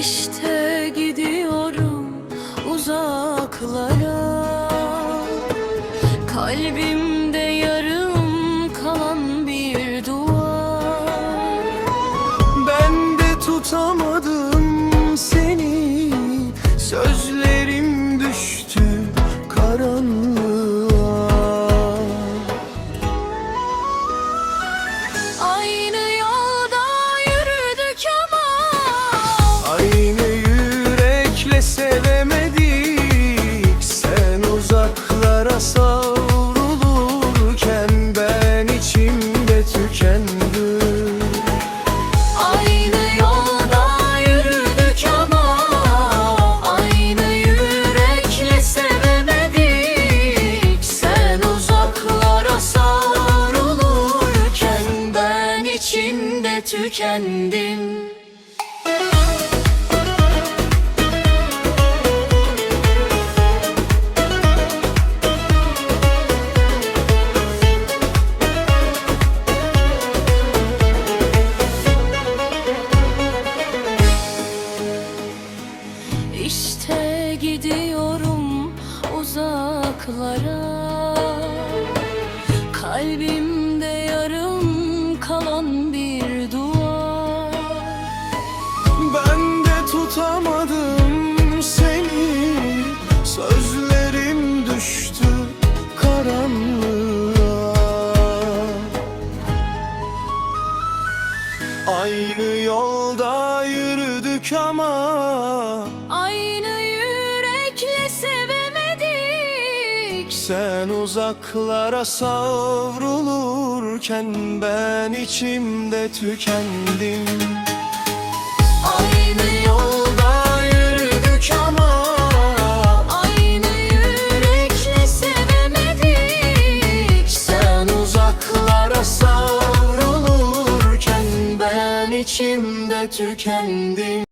İşte gidiyorum uzaklara. Kalbim içinde tükendim. İşte gidiyorum uzaklara. Kalbim Aynı yolda yürüdük ama Aynı yürekle sevemedik. Sen uzaklara savrulurken ben içimde tükendim. gözümde tükendim.